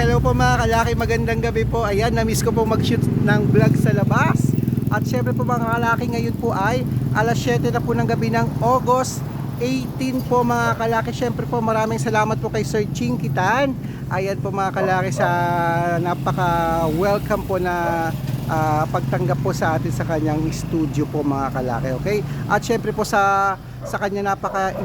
hello po mga kalaki, magandang gabi po. Ayan, na-miss ko po mag-shoot ng vlog sa labas. At syempre po mga kalaki, ngayon po ay alas 7 na po ng gabi ng August 18 po mga kalaki. Syempre po maraming salamat po kay Sir Ching Kitan. Ayan po mga kalaki sa napaka-welcome po na ah, pagtanggap po sa atin sa kanyang studio po mga kalaki. Okay? At syempre po sa sa kanya napaka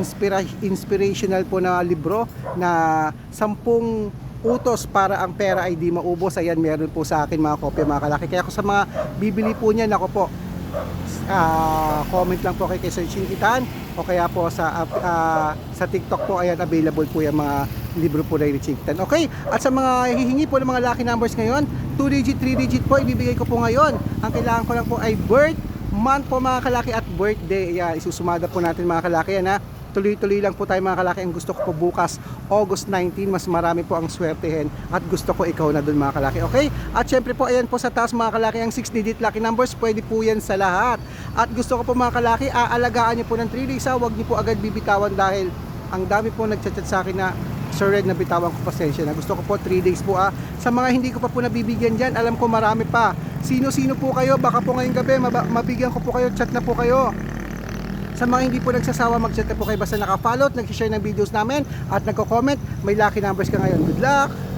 inspirational po na libro na sampung utos para ang pera ay di maubos. Ayan, meron po sa akin mga kopya mga kalaki. Kaya ako sa mga bibili po niyan, ako po, ah, comment lang po kay Sir Chinkitan o kaya po sa ah, sa TikTok po ayan available po yung mga libro po ni Chinkitan. Okay? At sa mga hihingi po ng mga lucky numbers ngayon, 2 digit, 3 digit po ibibigay ko po ngayon. Ang kailangan ko lang po ay birth month po mga kalaki at birthday. Ayan, isusumada po natin mga kalaki yan ha. Tuloy-tuloy lang po tayo mga kalaki. Ang gusto ko po bukas, August 19, mas marami po ang swertehin at gusto ko ikaw na dun mga kalaki. Okay? At syempre po, ayan po sa taas mga kalaki, ang 6 digit lucky numbers, pwede po yan sa lahat. At gusto ko po mga kalaki, aalagaan niyo po ng 3 days ha. Huwag niyo po agad bibitawan dahil ang dami po nagchat-chat sa akin na Sir Red, nabitawan ko pasensya na. Gusto ko po 3 days po ah. Sa mga hindi ko pa po nabibigyan dyan, alam ko marami pa. Sino-sino po kayo, baka po ngayong gabi, mabigyan ko po kayo, chat na po kayo. Sa mga hindi po nagsasawa, mag-chat na po kayo basta naka-follow at nag-share ng videos namin at nagko-comment, may lucky numbers ka ngayon. Good luck!